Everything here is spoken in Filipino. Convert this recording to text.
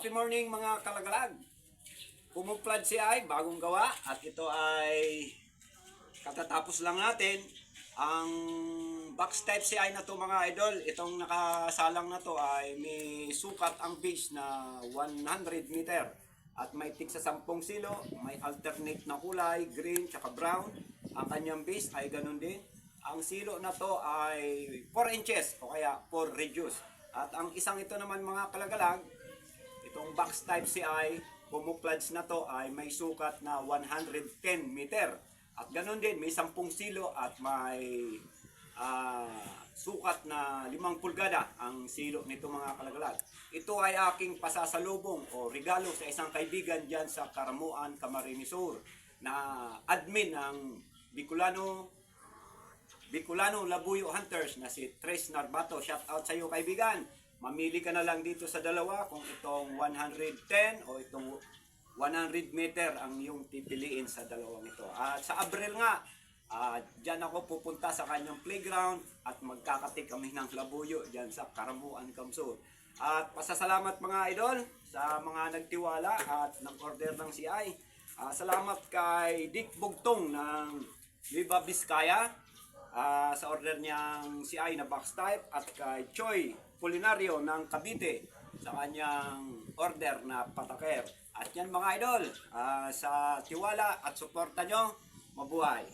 Happy morning mga kalagalag. Pumuplad si ay bagong gawa at ito ay katatapos lang natin ang box type si ay na to mga idol. Itong nakasalang na to ay may sukat ang base na 100 meter at may tig sa 10 silo, may alternate na kulay, green tsaka brown. Ang kanyang base ay ganun din. Ang silo na to ay 4 inches o kaya 4 reduce. At ang isang ito naman mga kalagalag, Itong box type CI, pumuplads na to ay may sukat na 110 meter. At ganun din, may 10 silo at may ah, sukat na 5 pulgada ang silo nito mga kalagalag. Ito ay aking pasasalubong o regalo sa isang kaibigan dyan sa Karamuan, Camarines Sur na admin ng Bicolano Bicolano Labuyo Hunters na si Tres Narbato. Shout out sa iyo kaibigan. Mamili ka na lang dito sa dalawa kung itong 110 o itong 100 meter ang iyong pipiliin sa dalawang ito. At sa Abril nga, ah, dyan ako pupunta sa kanyang playground at magkakatik kami ng labuyo dyan sa Karamuan, Kamsur. At pasasalamat mga idol sa mga nagtiwala at nag-order ng CI. Ah, salamat kay Dick Bugtong ng Viva Vizcaya ah, sa order niyang CI na box type at kay Choi Culinario ng Cavite sa kanyang order na pataker. At yan mga idol, ah, sa tiwala at suporta nyo, mabuhay.